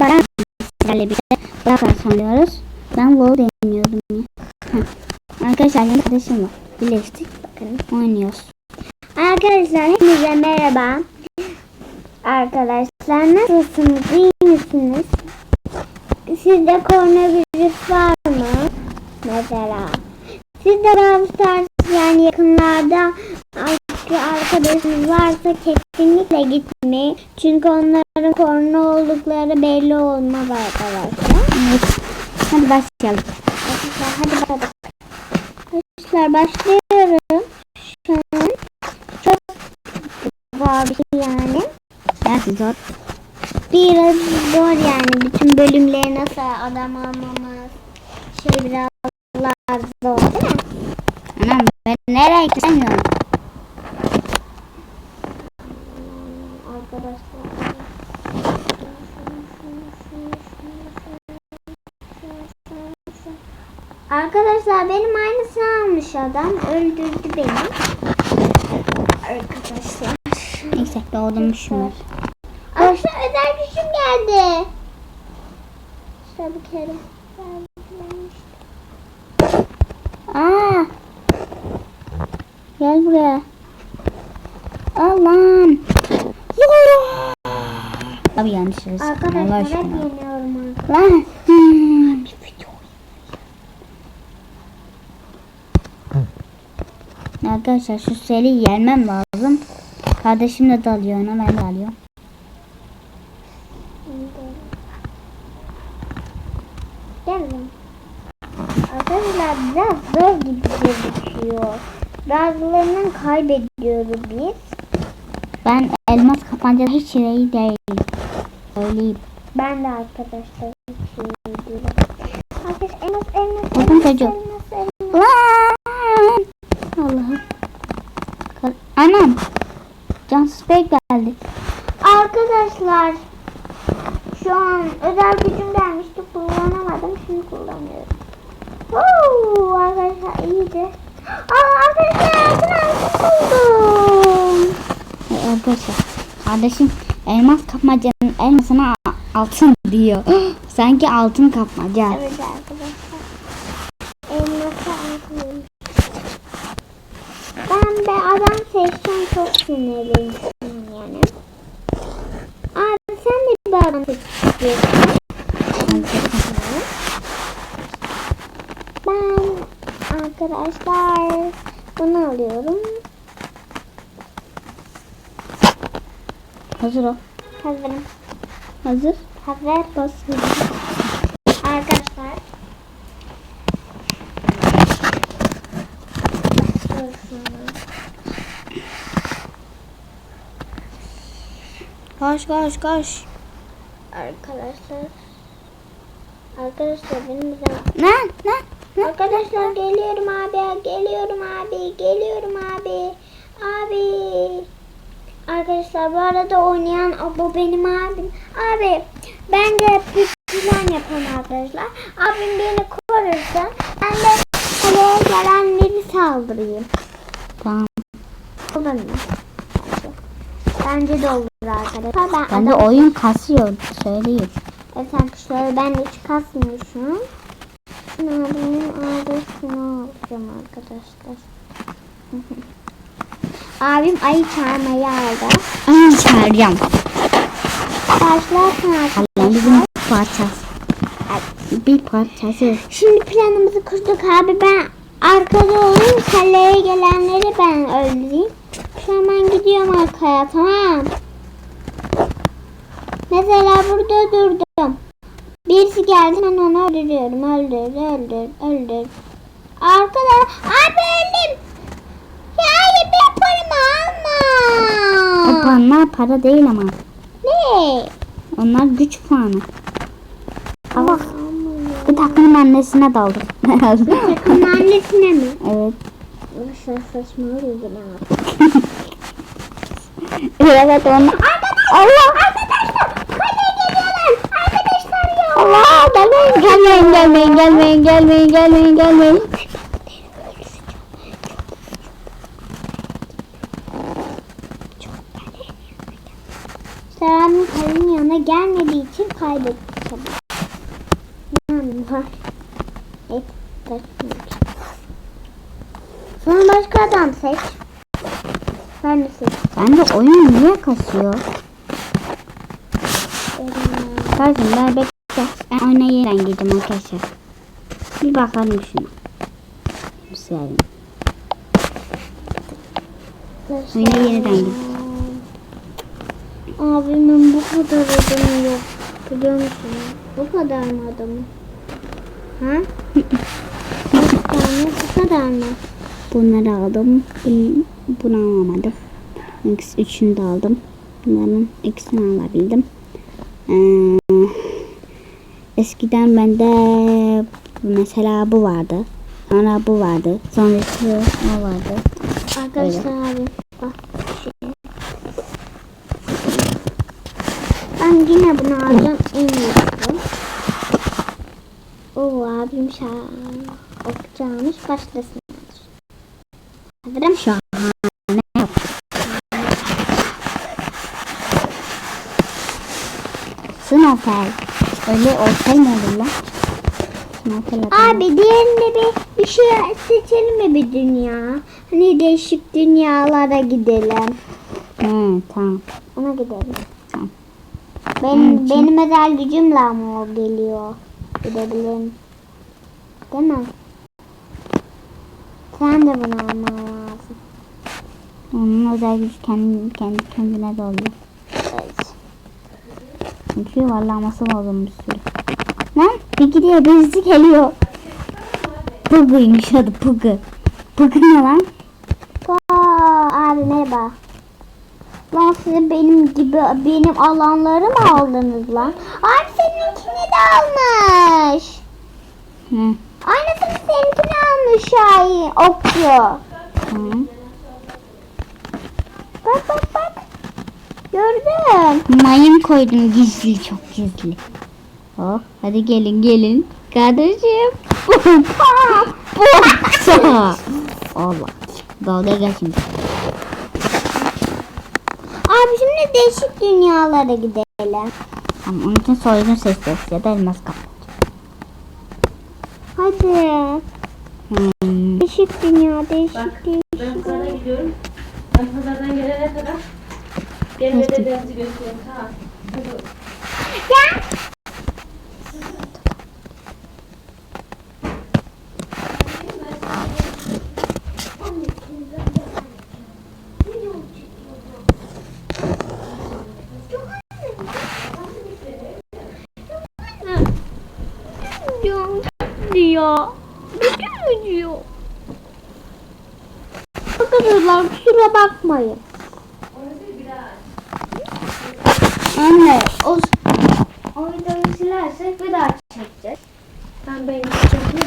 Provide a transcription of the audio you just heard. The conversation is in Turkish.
Merhaba. Sizlerle birlikte Brawl oynuyoruz. Ben WoW deniyordum ya. Heh. Arkadaşlar yeni arkadaşım var. Birleştik. Bakın oynuyoruz. Arkadaşlar hepinize merhaba. Arkadaşlar nasılsınız? İyi misiniz? Sizde koronavirüs var mı? Mesela. Sizde Brawl Stars yani yakınlarda bir arkadaşınız varsa kesinlikle gitmeyin. Çünkü onların korona oldukları belli olmaz arkadaşlar. Evet. Hadi başlayalım. Arkadaşlar hadi bakalım. Arkadaşlar başlıyorum. Şu an çok zor bir şey yani. Biraz zor. Biraz zor yani. Bütün bölümleri nasıl adam almamız şey biraz zor değil mi? Anam ben nereye gidemiyorum. Arkadaşlar. Arkadaşlar benim aynısını almış adam. Öldürdü beni. Arkadaşlar. Neyse şunlar. Arkadaşlar özel gücüm geldi. Şöyle bir kere. Aa. Gel buraya. Allah'ım. Abi yanlış Arkadaşlar hep yeniyorum. Lan. Hmm. Arkadaşlar şu seri yenmem lazım. Kardeşim de dalıyor ona ben de alıyorum. Gel lan. Arkadaşlar biraz zor gibi gözüküyor. Bazılarından kaybediyoruz biz. Ben elmas kapanca hiç şey değil. Söyleyeyim. Ben de arkadaşlar hiç iyi değilim. Arkadaşlar elmas elmas Bakın elmas çocuğum. elmas elmas. Lan! Allah'ım. Kar- Anam. Cansız Bey geldi. Arkadaşlar şu an özel gücüm gelmişti kullanamadım şimdi kullanıyorum. Oo, arkadaşlar iyiydi. Aa, arkadaşlar altın buldum. E, Arkadaşlar. Kardeşim elmas kapmacanın elmasına altın diyor. Sanki altın kapmaca. Evet arkadaşlar. Elması altın. Ben be adam seçeceğim çok sinirliyim yani. Abi sen de. Ben arkadaşlar bunu alıyorum. Hazır ol. Hazırım. Hazır. Hazır. Bas. Arkadaşlar. Koş koş koş. Arkadaşlar. Arkadaşlar benim bir Lan lan. lan. Arkadaşlar geliyorum abi, geliyorum abi, geliyorum abi. Abi. Arkadaşlar bu arada oynayan o, bu benim abim. Abi ben de bir plan yapalım arkadaşlar. Abim beni korursa ben de kaleye gelenleri saldırayım. Tamam. Olur mu? Bence de olur arkadaşlar. Ben Bence adam- oyun kasıyor. Söyleyeyim. Evet arkadaşlar ben hiç kasmıyorsun. Abimin adresini alacağım arkadaşlar. Abim ayı çağırmayı aldı. Ay çağıracağım. Başlarsın bizim arkadaşlar. bir parçası. Bir parçası. Şimdi planımızı kurduk abi. Ben arkada olayım. Kaleye gelenleri ben öldüreyim. Şu an ben gidiyorum arkaya tamam. Mesela burada durdum. Birisi geldi ben onu öldürüyorum. Öldür, öldür, öldür. Arkada. Abi öldüm. Ya hayır ben paramı O alma. puanlar para değil ama. Ne? Onlar güç puanı. Alma. Bu takımın annesine daldım. Takım annesine mi? evet. Arkadaşlar saçmalıyor yine abi. Evet onu. Allah. Arkadaşlar kaleye geliyorlar. Arkadaşlar ya. Allah. Gelmeyin gelmeyin gelmeyin gelmeyin gelmeyin gelmeyin. Serhan'ın kalenin yanına gelmediği için kaybettik tabii. Yani var. Evet. kaçmış. Sonra başka adam seç. Ben de seç. Ben de oyun niye kasıyor? Kardeşim ben Ben oyuna yeniden girdim arkadaşlar. Bir bakalım şuna. Güzel. Oyuna yeniden girdim. Abimin bu kadar adamı yok. Biliyor musun? Bu kadar mı adamı? Ha? Kaç tane? Bu kadar mı? Bunları aldım. Bunu, alamadım. İkisi üçünü de aldım. Bunların ikisini alabildim. Ee, eskiden bende mesela bu vardı. Sonra bu vardı. Sonra şu ne vardı? Arkadaşlar abi bak. Şey. Ben yine bunu alacağım en iyisi. Oo abim şah okuyacağımış başlasın. Hazırım. Şahane. Öyle otel mi olur lan? Abi diğerinde bir, bir şey seçelim mi bir dünya? Hani değişik dünyalara gidelim. Hı, tamam. Ona gidelim. Tamam. Benim, Hı, benim özel gücümle ama o geliyor. Gidebilirim. Değil mi? Sen de bunu alman lazım. Onun özel gücü kendi, kendi kendine de oluyor. Çünkü yuvarlaması lazım bir sürü. Lan bir gidiyor birisi geliyor. Puguymuş adı Pugu. Pugu ne lan? Aa, abi merhaba. Lan siz benim gibi benim alanları mı aldınız lan? Abi seninkini de almış. Hı. Aynısını seninkini almış Şahin okçu. Hı. Bak bak bak. Gördüm. Mayın koydum gizli çok gizli. Oh, hadi gelin gelin. Kardeşim. Allah. Dalga geçin. Abi şimdi değişik dünyalara gidelim. Ama onun için soygun sesi ya da elmas kapı. Hadi. Hmm. Değişik dünya, değişik Bak, değişik. Ben pazara gidiyorum. Ben pazardan gelene kadar gel ve dedemizi göstereyim. Tamam. Hadi. Ya. diyor. Bütün diyor. Arkadaşlar kusura bakmayın. Anne o O videoyu silersek bir daha çekeceğiz. Ben benim çekmek